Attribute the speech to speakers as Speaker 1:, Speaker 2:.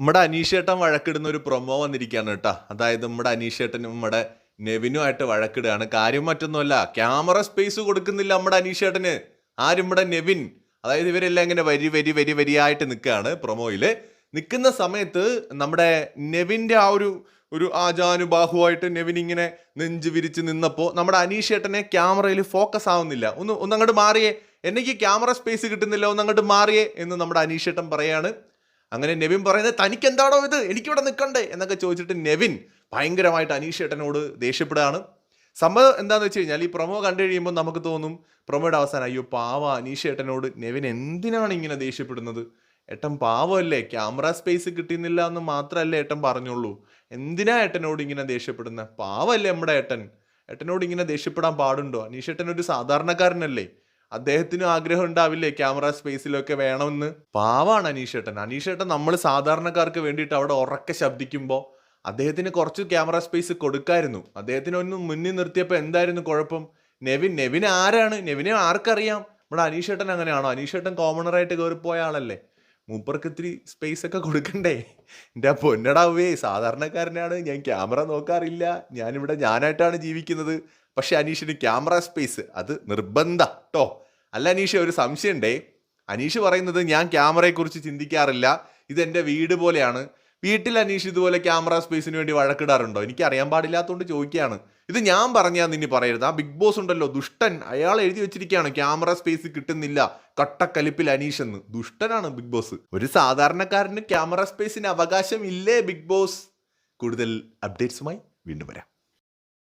Speaker 1: നമ്മുടെ അനീഷേട്ടൻ വഴക്കിടുന്ന ഒരു പ്രൊമോ വന്നിരിക്കുകയാണ് കേട്ടോ. അതായത് നമ്മുടെ അനീഷേട്ടനും നമ്മുടെ നെവിനുമായിട്ട് വഴക്കിടുകയാണ്. കാര്യം മറ്റൊന്നുമല്ല ക്യാമറ സ്പേസ് കൊടുക്കുന്നില്ല നമ്മുടെ അനീഷേട്ടന്. ആരും നമ്മുടെ നെവിൻ. അതായത് ഇവരെല്ലാം ഇങ്ങനെ വരി വരി വരി വരിയായിട്ട് നിൽക്കുകയാണ് പ്രൊമോയിൽ നിൽക്കുന്ന സമയത്ത് നമ്മുടെ നെവിന്റെ ആ ഒരു ഒരു ആജാനുബാഹുവായിട്ട് നെവിൻ ഇങ്ങനെ നെഞ്ച് വിരിച്ച് നിന്നപ്പോൾ നമ്മുടെ അനീഷേട്ടനെ ക്യാമറയിൽ ഫോക്കസ് ആവുന്നില്ല. ഒന്ന് ഒന്നങ്ങോട്ട് മാറിയേ. എനിക്ക് ക്യാമറ സ്പേസ് കിട്ടുന്നില്ല ഒന്നങ്ങോട്ട് മാറിയേ എന്ന് നമ്മുടെ അനീഷേട്ടൻ പറയാണ്. അങ്ങനെ നെവിൻ പറയുന്നത് തനിക്ക് എന്താണോ ഇത്? എനിക്കിവിടെ നിൽക്കണ്ടേ എന്നൊക്കെ ചോദിച്ചിട്ട് നെവിൻ ഭയങ്കരമായിട്ട് അനീഷേട്ടനോട് ദേഷ്യപ്പെടുകയാണ്. സംഭവം എന്താണെന്ന് വെച്ച് കഴിഞ്ഞാൽ ഈ പ്രൊമോ കണ്ടു കഴിയുമ്പോൾ നമുക്ക് തോന്നും പ്രൊമോയുടെ അവസാനം അയ്യോ പാവ അനീഷേട്ടനോട് നെവിൻ എന്തിനാണ് ഇങ്ങനെ ദേഷ്യപ്പെടുന്നത്? ഏട്ടൻ പാവമല്ലേ? ക്യാമറ സ്പേസ് കിട്ടുന്നില്ല എന്ന് മാത്രമല്ലേ ഏട്ടൻ പറഞ്ഞുള്ളൂ. എന്തിനാ ഏട്ടനോട് ഇങ്ങനെ ദേഷ്യപ്പെടുന്ന പാവമല്ലേ നമ്മുടെ ഏട്ടൻ? ഏട്ടനോട് ഇങ്ങനെ ദേഷ്യപ്പെടാൻ പാടുണ്ടോ? അനീഷേട്ടൻ ഒരു സാധാരണക്കാരനല്ലേ? അദ്ദേഹത്തിന് ആഗ്രഹം ഉണ്ടാവില്ലേ? ക്യാമറ സ്പേസിലൊക്കെ വേണമെന്ന്. പാവാണ് അനീഷേട്ടൻ. അനീഷേട്ടൻ നമ്മൾ സാധാരണക്കാർക്ക് വേണ്ടിയിട്ട് അവിടെ ഉറക്കെ ശബ്ദിക്കുമ്പോൾ അദ്ദേഹത്തിന് കുറച്ച് ക്യാമറ സ്പേസ് കൊടുക്കായിരുന്നു. അദ്ദേഹത്തിന് ഒന്ന് മുന്നിൽ നിർത്തിയപ്പോൾ എന്തായിരുന്നു കുഴപ്പം? നെവിൻ നെവിൻ ആരാണ്? നെവിനെ ആർക്കറിയാം? നമ്മുടെ അനീഷേട്ടൻ അങ്ങനെയാണോ? അനീഷേട്ടൻ കോമണറായിട്ട് കയറിപ്പോയ ആളല്ലേ? മൂപ്പർക്ക് ഇത്തിരി സ്പേസ് ഒക്കെ കൊടുക്കണ്ടേ? എന്റെ പൊന്നടാവേ സാധാരണക്കാരനാണ്. ഞാൻ ക്യാമറ നോക്കാറില്ല. ഞാനിവിടെ ഞാനായിട്ടാണ് ജീവിക്കുന്നത്. പക്ഷെ അനീഷിന് ക്യാമറ സ്പേസ് അത് നിർബന്ധ കേട്ടോ അല്ല അനീഷ ഒരു സംശയമുണ്ടേ? അനീഷ് പറയുന്നത് ഞാൻ ക്യാമറയെക്കുറിച്ച് ചിന്തിക്കാറില്ല. ഇത് എന്റെ വീട് പോലെയാണ്. വീട്ടിൽ അനീഷ് ഇതുപോലെ ക്യാമറ സ്പേസിന് വേണ്ടി വഴക്കിടാറുണ്ടോ? എനിക്ക് അറിയാൻ പാടില്ലാത്തതുകൊണ്ട് ചോദിക്കുകയാണ്. ഇത് ഞാൻ പറഞ്ഞാൽ നിന്നെ പറയരുത്. ആ ബിഗ് ബോസ് ഉണ്ടല്ലോ ദുഷ്ടൻ. അയാൾ എഴുതി വെച്ചിരിക്കുകയാണ് ക്യാമറ സ്പേസ് കിട്ടുന്നില്ല കട്ടക്കലിപ്പിൽ അനീഷ് എന്ന്. ദുഷ്ടനാണ് ബിഗ് ബോസ്. ഒരു സാധാരണക്കാരന് ക്യാമറ സ്പേസിന് അവകാശം ഇല്ലേ ബിഗ് ബോസ്? കൂടുതൽ അപ്ഡേറ്റ്സുമായി വീണ്ടും വരാം.